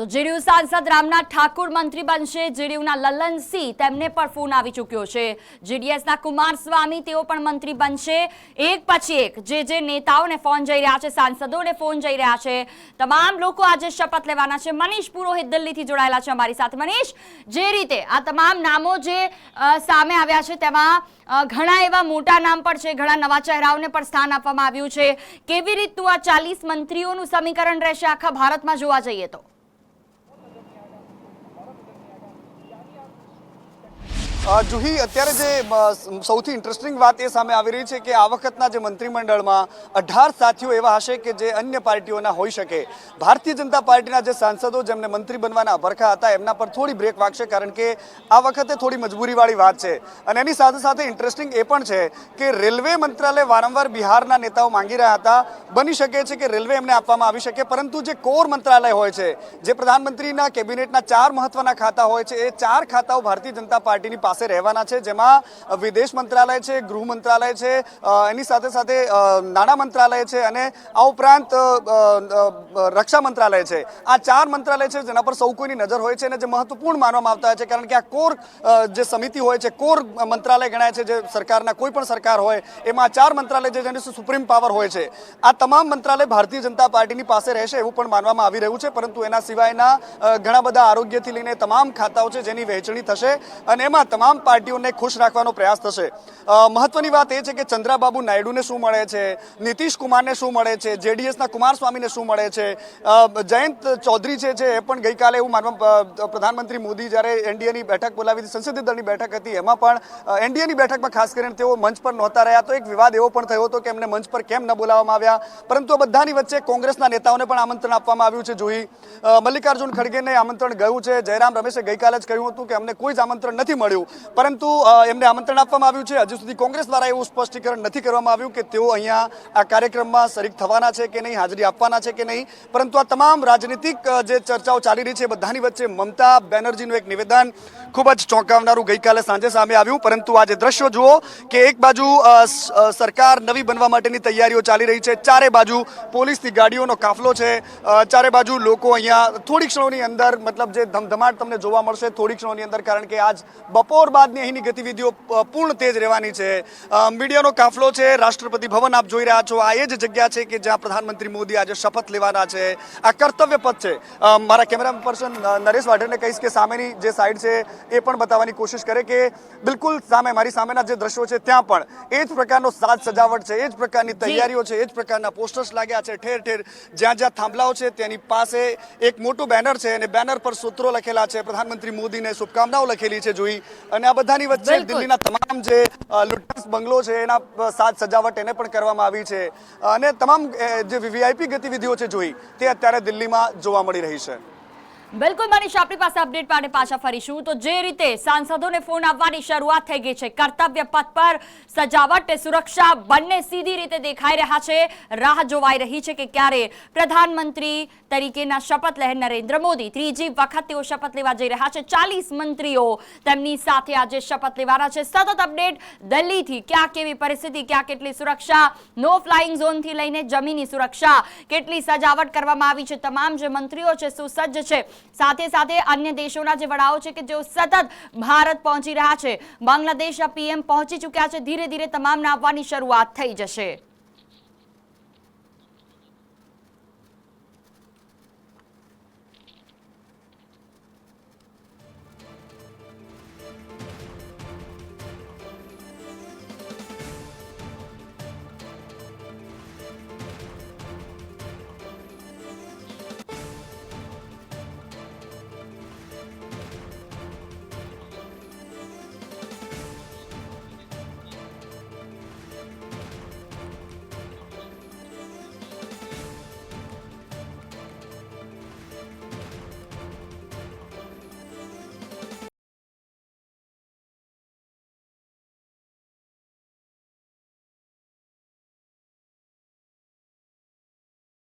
તો જેડીયુ સાંસદ રામનાથ ઠાકુર મંત્રી બનશે. જેડીયુના લલનસિંહ તેમને પણ ફોન આવી ચૂક્યો છે. જેડીએસના કુમાર સ્વામી તેઓ પણ મંત્રી બનશે. એક પછી એક જે જે નેતાઓને ફોન જઈ રહ્યા છે, સાંસદોને ફોન જઈ રહ્યા છે, તમામ લોકો આજે શપથ લેવાના છે. મનીષ પુરોહિત દિલ્હીથી જોડાયેલા છે અમારી સાથે. મનીષ, જે રીતે આ તમામ નામો જે સામે આવ્યા છે, તેમાં ઘણા એવા મોટા નામ પણ છે. ઘણા નવા ચહેરાઓને પણ સ્થાન આપવામાં આવ્યું છે. કેવી રીતનું આ ચાલીસ મંત્રીઓનું સમીકરણ રહેશે આખા ભારતમાં જોવા જઈએ તો? જુહી, અત્યારે જે સૌથી ઇન્ટરેસ્ટિંગ વાત એ સામે આવી રહી છે કે આ વખતના જે મંત્રીમંડળમાં અઢાર સાથીઓ એવા હશે કે જે અન્ય પાર્ટીઓના હોઈ શકે. ભારતીય જનતા પાર્ટીના જે સાંસદો જેમને મંત્રી બનવાના અભરખા હતા, એમના પર થોડી બ્રેક વાગશે કારણ કે આ વખતે થોડી મજબૂરીવાળી વાત છે. અને એની સાથે સાથે ઇન્ટરેસ્ટિંગ એ પણ છે કે રેલવે મંત્રાલય વારંવાર બિહારના નેતાઓ માંગી રહ્યા હતા. બની શકે છે કે રેલવે એમને આપવામાં આવી શકે, પરંતુ જે કોર મંત્રાલય હોય છે, જે પ્રધાનમંત્રીના કેબિનેટના ચાર મહત્વના ખાતા હોય છે, એ ચાર ખાતાઓ ભારતીય જનતા પાર્ટીની પાસે રહેવાના છે, જેમાં વિદેશ મંત્રાલય છે, ગૃહ મંત્રાલય છે એની સાથે સાથે નાણાં મંત્રાલય છે અને આ ઉપરાંત રક્ષા મંત્રાલય છે. આ ચાર મંત્રાલય છે, જેના પર સૌ કોઈની નજર હોય છે અને જે મહત્વપૂર્ણ માનવામાં આવતા છે, કારણ કે આ કોર જે સમિતિ હોય છે, કોર મંત્રાલય ગણાય છે, જે સરકારના કોઈ પણ સરકાર હોય, એમાં ચાર મંત્રાલય છે, જેની સુપ્રીમ પાવર હોય છે. આ તમામ મંત્રાલય ભારતીય જનતા પાર્ટીની પાસે રહેશે એવું પણ માનવામાં આવી રહ્યું છે, પરંતુ એના સિવાયના ઘણા બધા આરોગ્યથી લઈને તમામ ખાતાઓ છે, જેની વહેંચણી થશે અને એમાં તમામ પાર્ટીઓને ખુશ રાખવાનો પ્રયાસ થશે. મહત્વની વાત એ છે કે ચંદ્રાબાબુ નાયડુને શું મળે છે? નીતિશ કુમારને શું મળે છે? જેડીએસના કુમારસ્વામીને શું મળે છે? જયંત ચૌધરી છે જે એ પણ ગઈકાલે એવું માનવા પ્રધાનમંત્રી મોદી જ્યારે એનડીએની બેઠક બોલાવી હતી, સંસદીય દળની બેઠક હતી, એમાં પણ એનડીએની બેઠકમાં ખાસ કરીને તેઓ મંચ પર નહોતા રહ્યા, તો એક વિવાદ એવો પણ થયો હતો કે એમને મંચ પર કેમ ન બોલાવવામાં આવ્યા? પરંતુ બધાની વચ્ચે કોંગ્રેસના નેતાઓને પણ આમંત્રણ આપવામાં આવ્યું છે જોઈ. મલ્લિકાર્જુન ખડગેને આમંત્રણ ગયું છે. જયરામ રમેશે ગઈકાલે જ કહ્યું હતું કે અમને કોઈ જ આમંત્રણ નથી મળ્યું. પરંતુ એમને આમંત્રણ આપવામાં આવ્યું છે. હજુ સુધી કોંગ્રેસ દ્વારા એવું સ્પષ્ટીકરણ નથી કરવામાં આવ્યું કે તેઓ અહીંયા આ કાર્યક્રમમાં શરીક થવાના છે કે નહીં, હાજરી આપવાના છે કે નહીં. પરંતુ આ તમામ રાજનીતિક જે ચર્ચાઓ ચાલી રહી છે બધાની વચ્ચે મમતા બેનર્જીનું એક નિવેદન ખૂબ જ ચોંકાવનારું ગઈકાલે સાંજે સામે આવ્યું. પરંતુ આજે દ્રશ્યો જુઓ કે એક બાજુ સરકાર નવી બનવા માટેની તૈયારીઓ ચાલી રહી છે. ચારે બાજુ પોલીસની ગાડીઓનો કાફલો છે. ચારે બાજુ લોકો અહીંયા થોડી ક્ષણોની અંદર, મતલબ જે ધમધમાટ તમને જોવા મળશે થોડી ક્ષણોની અંદર, કારણ કે આજ બપોર બાદની અહીંની ગતિવિધિઓ પૂર્ણ તેજ રહેવાની છે. મીડિયાનો કાફલો છે. રાષ્ટ્રપતિ ભવન આપ જોઈ રહ્યા છો. આ એ જ જગ્યા છે કે જ્યાં પ્રધાનમંત્રી મોદી આજે શપથ લેવાના છે. આ કર્તવ્ય પદ છે. મારા કેમેરા પર્સન નરેશ વાઢેરને કહીશ કે સામેની જે સાઈડ છે એ પણ બતાવવાની કોશિશ કરે કે બિલકુલ સામે મારી સામેના જે દ્રશ્યો છે ત્યાં પણ એ જ પ્રકારનો સાજ સજાવટ છે એ જ પ્રકારની તૈયારીઓ છે એ જ પ્રકારના પોસ્ટર્સ લાગ્યા છે. ઠેર ઠેર જ્યાં જ્યાં થાંભલાઓ છે તેની પાસે એક મોટું બેનર છે અને બેનર પર સૂત્રો લખેલા છે. પ્રધાનમંત્રી મોદીને શુભકામનાઓ લખેલી છે જોઈ અને આ બધાની વચ્ચે દિલ્હીના તમામ જે લુટાસ બંગલો છે એના સાત સાજ સજાવટ એને પણ કરવામાં આવી છે. અને તમામ જે વીવીઆઈપી ગતિવિધિઓ છે જોઈ તે અત્યારે દિલ્હીમાં જોવા મળી રહી છે. બિલકુલ મનીષ, આપણી પાસે અપડેટ માટે પાછા ફરીશું. તો જે રીતે સાંસદોને ફોન આવવાની શરૂઆત થઈ ગઈ છે, કર્તવ્ય પથ પર સજાવટ સુરક્ષા બંને સીધી રીતે દેખાઈ રહ્યા છે, રાહ જોવાઈ રહી છે કે ક્યારે પ્રધાનમંત્રી તરીકેના શપથ લહેર નરેન્દ્ર મોદી. ત્રીજી વખત તેઓ શપથ લેવા જઈ રહ્યા છે. ચાલીસ મંત્રીઓ તેમની સાથે આજે શપથ લેવાના છે. સતત અપડેટ દિલ્હીથી. ક્યાં કેવી પરિસ્થિતિ, ક્યાં કેટલી સુરક્ષા? નો ફ્લાઇંગ ઝોનથી લઈને જમીની સુરક્ષા. કેટલી સજાવટ કરવામાં આવી છે? તમામ જે મંત્રીઓ છે, સુસજ્જ છે. સાથે સાથે અન્ય દેશોના જે વડાઓ છે કે જેઓ સતત ભારત પહોંચી રહ્યા છે, બાંગ્લાદેશના પીએમ પહોંચી ચૂક્યા છે, ધીરે ધીરે તમામને આવવાની શરૂઆત થઈ જશે.